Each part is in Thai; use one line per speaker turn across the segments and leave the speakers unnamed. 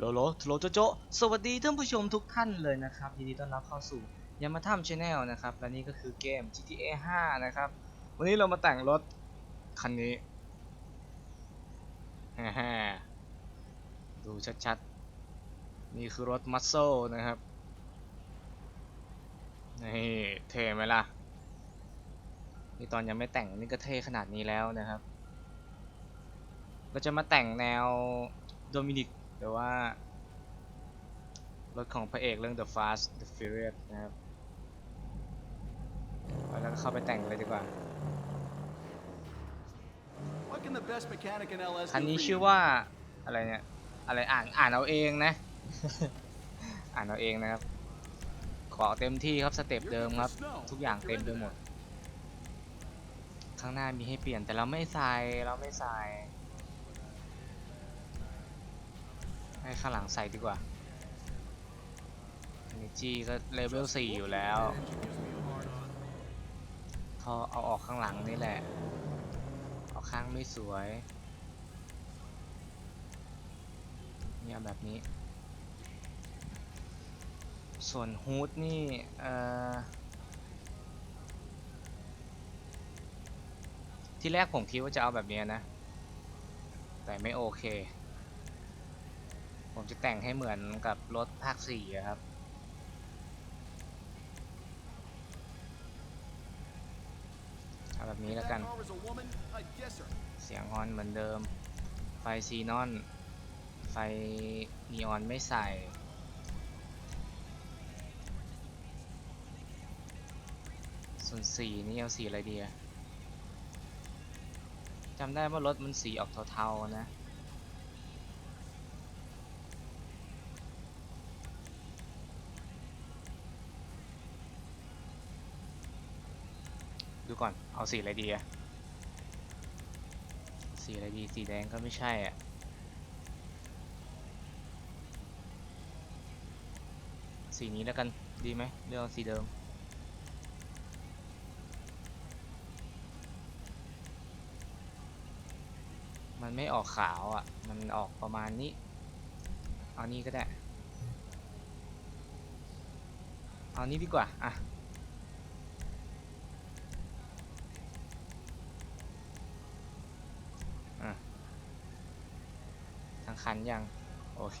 โลโลโลโจโจสวัสดีท่านผู้ชมทุกท่านเลยนะครับยินดีต้อนรับเข้าสู่ยามาทัมชาแนลนะครับและนี่ก็คือเกม GTA 5 นะครับ วันนี้เรามาแต่งรถคันนี้ฮ่าๆดูชัดๆ นี่คือรถมัสโซนะครับนี่เท่ไหมล่ะ นี่ตอนยังไม่แต่งนี่ก็เท่ขนาดนี้แล้วนะครับก็จะมาแต่งแนวโดมินิก หรือว่า รถของพระเอกเรื่อง The Fast The Furious นะครับแล้วก็เข้าไปแต่งเลยดีกว่า
What can the best mechanic in LS
คัน
do
นี้
for
ชื่อ
you?
ว่าอะไรเนี่ย อะไรอ่านอ่านเอาเองนะ อ่านเอาเองนะครับ ขอเต็มที่ครับสเต็ปเดิมครับ ทุกอย่างเต็มไปหมด ข้างหน้ามีให้เปลี่ยนแต่เราไม่ใส่เราไม่ใส่ ให้ข้างหลังใส่ดีกว่า Energy ก็เลเวล4อยู่แล้วพอเอาออกข้างหลังนี่แหละ เอาข้างไม่สวย เนี่ยแบบนี้ ส่วนฮูดนี่ เอ่อที่แรกผมคิดว่าจะเอาแบบเนี้ยนะ แต่ไม่โอเค ผมจะแต่งให้เหมือนกับรถภาค4อะครับ เอาแบบนี้แล้วกัน เสียงออนเหมือนเดิม ไฟซีนอน ไฟนีออนไม่ใส่ ส่วนสีนี่เอาสีอะไรดีอะจำได้ว่ารถมันสีออกเทาๆนะ ก่อน เอาสีอะไรดีอะสีอะไรดี สีแดงก็ไม่ใช่อะสีนี้แล้วกันดีไหมเลือกเอาสีเดิม มันไม่ออกขาวอะ มันออกประมาณนี้ เอานี้ก็ได้ เอานี้ดีกว่า อะ คันยัง โอเค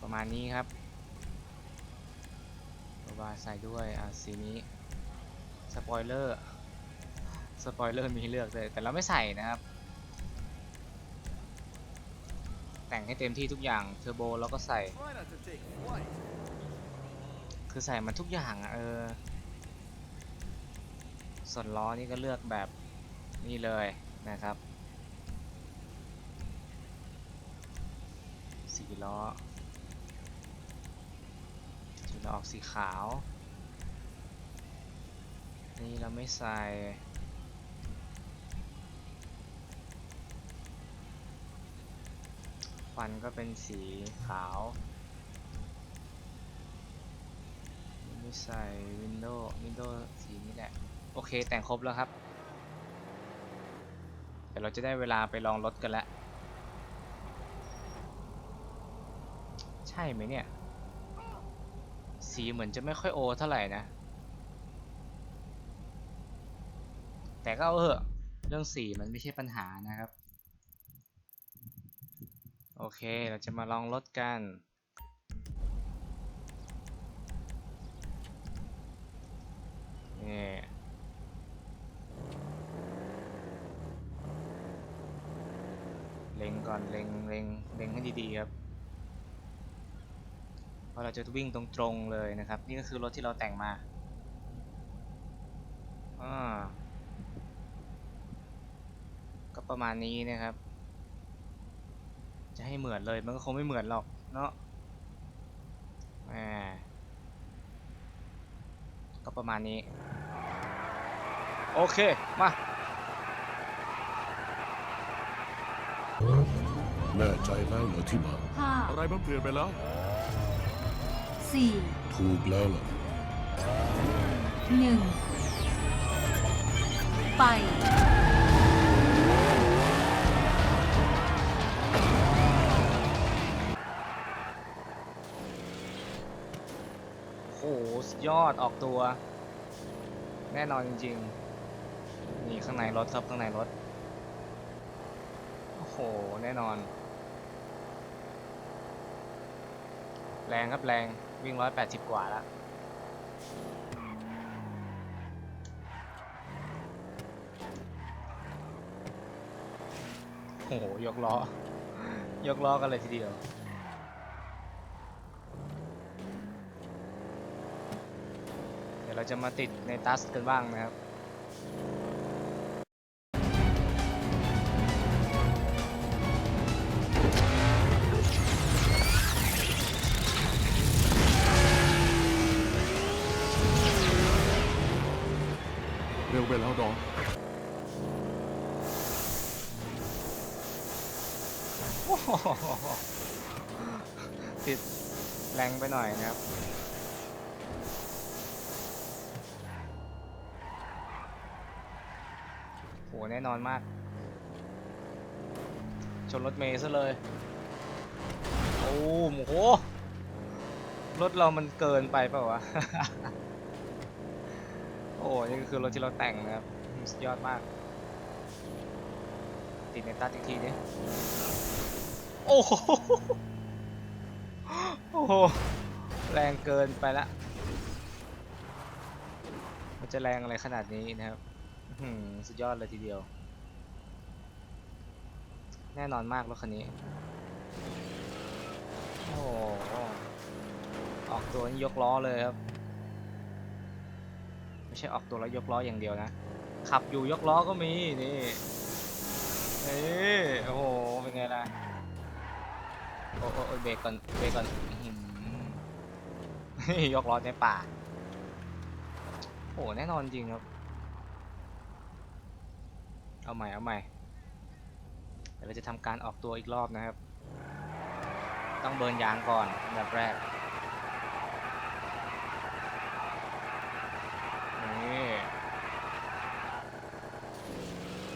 ประมาณนี้ครับบาใส่ด้วยอะสีนี้สปอยเลอร์สปอยเลอร์มีเลือกเลยแต่เราไม่ใส่นะครับ แต่งให้เต็มที่ทุกอย่างเทอร์โบเราก็ใส่ คือใส่มันทุกอย่างอะเออส่วนล้อนี่ก็เลือกแบบนี่เลยนะครับ สีล้อสีล้อออกสีขาว นี่เราไม่ใส่ฟันก็เป็นสีขาว ไม่ใส่วินโดว์วินโดว์สีนี้แหละ โอเคแต่งครบแล้วครับ เดี๋ยวเราจะได้เวลาไปลองรถกันแล้ว ช่ไหมเนี่ย สีเหมือนจะไม่ค่อยโอเท่าไหร่นะ แต่ก็เอาเถอะเรื่องสีมันไม่ใช่ปัญหานะครับ โอเคเราจะมาลองรถกันนี่เล็งก่อนเล็งเล็งเล็งให้ดีๆครับ ราะเราจะวิ่งตรงๆเลยนะครับ นี่ก็คือรถที่เราแต่งมาอ่าก็ประมาณนี้นะครับ จะให้เหมือนเลยมันก็คงไม่เหมือนหรอกเนาะแหมก็ประมาณนี้ โอเค มา
แน่ใจแล้วเหรอที่มา
ห้า
อะไรมันเปลี่ยนไปแล้ว
ถูกแล้วล่ะ
หนึ่งไป โอ้หสุด
ยอดออกตัว แน่นอนจริงๆ นี่ข้างในรถครับข้างในรถ โอ้โห แน่นอน แรงครับแรง วิ่ง180กว่าแล้ว โอ้โห ยกล้อ ยกล้อกันเลยทีเดียว เดี๋ยวเราจะมาติดในตัสกันบ้างนะครับ
เร็วไปแล้วดอก
โอ้โหติดแรงไปหน่อยนะครับ โห แน่นอนมาก ชนรถเมย์ซะเลย โอ้โห รถเรามันเกินไปเปล่าวะ โอ้นี่ก็คือรถที่เราแต่งนะครับสุดยอดมาก ติดในตัดอีกทีดิโอ้โหโอ้โหแรงเกินไปละ มันจะแรงอะไรขนาดนี้นะครับสุดยอดเลยทีเดียว แน่นอนมากรถคันนี้ โอ้ออกตัวนี่ยกล้อเลยครับ ไม่ใช่ออกตัวแล้วยกล้ออย่างเดียวนะ ขับอยู่ยกล้อก็มีนี่นี่โอ้โหเป็นไงล่ะโอ้โอ้เบรกก่อนเบรกก่อนยกล้อในป่าโอ้แน่นอนจริงครับ เอาใหม่เอาใหม่เดี๋ยวเราจะทำการออกตัวอีกรอบนะครับ ต้องเบิร์นยางก่อนอันดับแรก นี่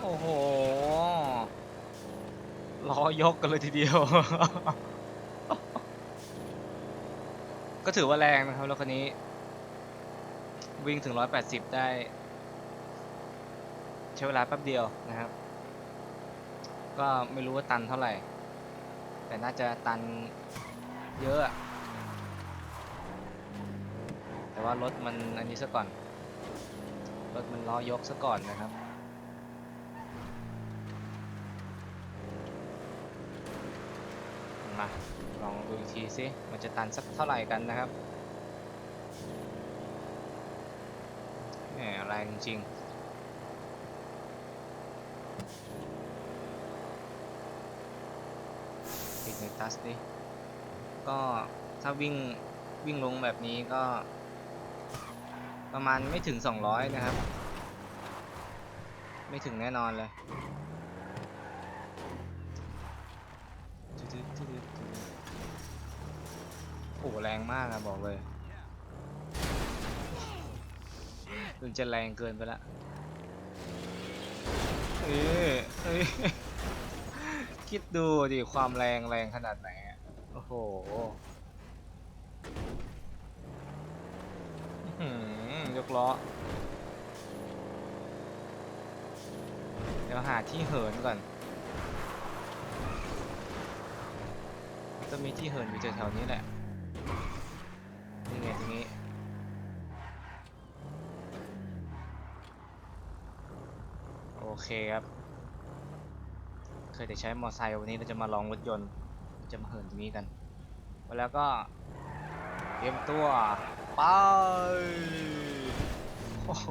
โอ้โหล้อยกกันเลยทีเดียว ก็ถือว่าแรงนะครับรถคันนี้ วิ่งถึง 180 ได้ ใช้เวลาแป๊บเดียวนะครับ ก็ไม่รู้ว่าตันเท่าไหร่ แต่น่าจะตันเยอะอะแต่ว่ารถมันอันนี้ซะก่อน รถมันล้อยกซะก่อนนะครับ มา ลองดูอีกทีสิมันจะตันสักเท่าไหร่กันนะครับแหมแรงจริงติดในตัสดิก็ถ้าวิ่งวิ่งลงแบบนี้ก็ ประมาณไม่ถึง 200 นะครับ ไม่ถึงแน่นอนเลย โอ้โหแรงมากอะบอกเลยมันจะแรงเกินไปละเอ้ยเอ้ยคิดดูดิความแรงแรงขนาดไหน โอ้โห อื้อหือยกล้อ เดี๋ยวหาที่เหินก่อน จะมีที่เหินอยู่แถวๆนี้แหละ นี่ไงตรงนี้ โอเคครับ เคยแต่ใช้มอเตอร์ไซค์วันนี้เราจะมาลองรถยนต์ จะมาเหินตรงนี้กัน แล้วก็เตรียมตัว ไปโอ้โห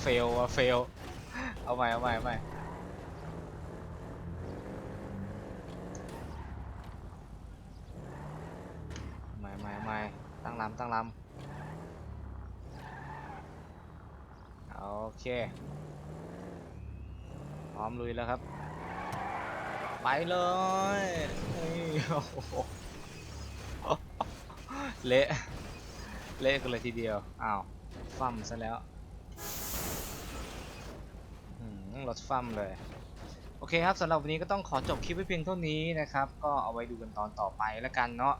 เฟลอะเฟล เอาใหม่เอาใหม่เอาใหม่ไม่ไม่ไม่ตั้งลำตั้งลำโอเค พร้อมลุยแล้วครับ ไปเลยเละ เละกันเลยทีเดียว อ้าว ฟั่มซะแล้วรถฟั่มเลย โอเคครับสำหรับวันนี้ก็ต้องขอจบคลิปไว้เพียงเท่านี้นะครับ ก็เอาไว้ดูกันตอนต่อไปแล้วกันเนาะ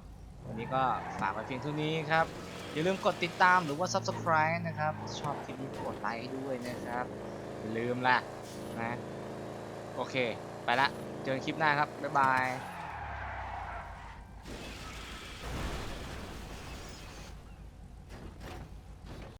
วันนี้ก็ฝากไว้เพียงเท่านี้ครับ อย่าลืมกดติดตามหรือว่า subscribe นะครับ ชอบคลิปนี้กดไลค์ด้วยนะครับอย่าลืมละนะ โอเค ไปละ เจอกันคลิปหน้าครับ บ๊ายบาย